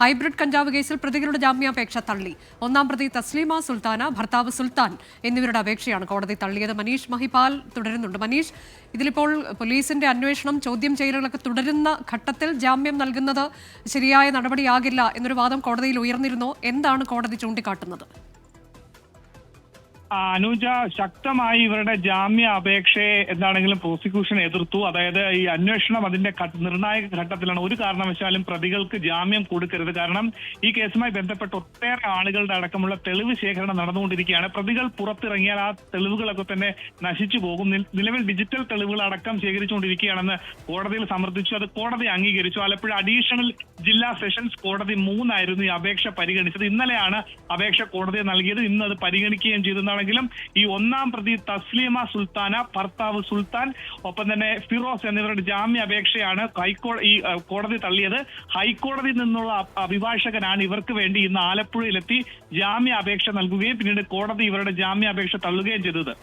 Hybrid കഞ്ചാവ് കേസിൽ പ്രതികളുടെ ജാമ്യാപേക്ഷ തള്ളി. ഒന്നാം പ്രതി തസ്ലീമ സുൽത്താന ഭർത്താവ് സുൽത്താൻ എന്നിവരുടെ അപേക്ഷയാണ് കോടതി തള്ളിയത്. മനീഷ് മഹിപാൽ തുടരുന്നുണ്ട്. മനീഷ് ഇതിലിപ്പോൾ പോലീസിന്റെ അന്വേഷണം ചോദ്യം ചെയ്യലുകളൊക്കെ തുടരുന്ന ഘട്ടത്തിൽ ജാമ്യം നൽകുന്നത് ശരിയായ നടപടിയാകില്ല എന്നൊരു വാദം കോടതിയിൽ ഉയർന്നിരുന്നു. എന്താണ് കോടതി ചൂണ്ടിക്കാട്ടുന്നത്? അനുജ ശക്തമായി ഇവരുടെ ജാമ്യ അപേക്ഷയെ എന്താണെങ്കിലും പ്രോസിക്യൂഷൻ എതിർത്തു. അതായത് ഈ അന്വേഷണം അതിന്റെ നിർണായക ഘട്ടത്തിലാണ്. ഒരു കാരണവശാലും പ്രതികൾക്ക് ജാമ്യം കൊടുക്കരുത്. കാരണം ഈ കേസുമായി ബന്ധപ്പെട്ട് ഒട്ടേറെ ആളുകളുടെ അടക്കമുള്ള തെളിവ് ശേഖരണം നടന്നുകൊണ്ടിരിക്കുകയാണ്. പ്രതികൾ പുറത്തിറങ്ങിയാൽ ആ തെളിവുകളൊക്കെ തന്നെ നശിച്ചു പോകും. നിലവിൽ ഡിജിറ്റൽ തെളിവുകൾ അടക്കം ശേഖരിച്ചുകൊണ്ടിരിക്കുകയാണെന്ന് കോടതിയിൽ സമർത്ഥിച്ചു. അത് കോടതി അംഗീകരിച്ചു. ആലപ്പുഴ അഡീഷണൽ ജില്ലാ സെഷൻസ് കോടതി മൂന്നായിരുന്നു ഈ അപേക്ഷ പരിഗണിച്ചത്. ഇന്നലെയാണ് അപേക്ഷ കോടതി നൽകിയത്. ഇന്ന് അത് പരിഗണിക്കുകയും ചെയ്തെന്നാണെങ്കിലും ഈ ഒന്നാം പ്രതി തസ്ലീമ സുൽത്താന ഭർത്താവ് സുൽത്താൻ ഒപ്പം തന്നെ ഫിറോസ് എന്നിവരുടെ ജാമ്യ അപേക്ഷയാണ് ഹൈക്കോടതി ഈ കോടതി തള്ളിയത്. ഹൈക്കോടതിയിൽ നിന്നുള്ള അഭിഭാഷകനാണ് ഇവർക്ക് വേണ്ടി ഇന്ന് ആലപ്പുഴയിലെത്തി ജാമ്യ അപേക്ഷ നൽകുകയും പിന്നീട് കോടതി ഇവരുടെ ജാമ്യാപേക്ഷ തള്ളുകയും ചെയ്തത്.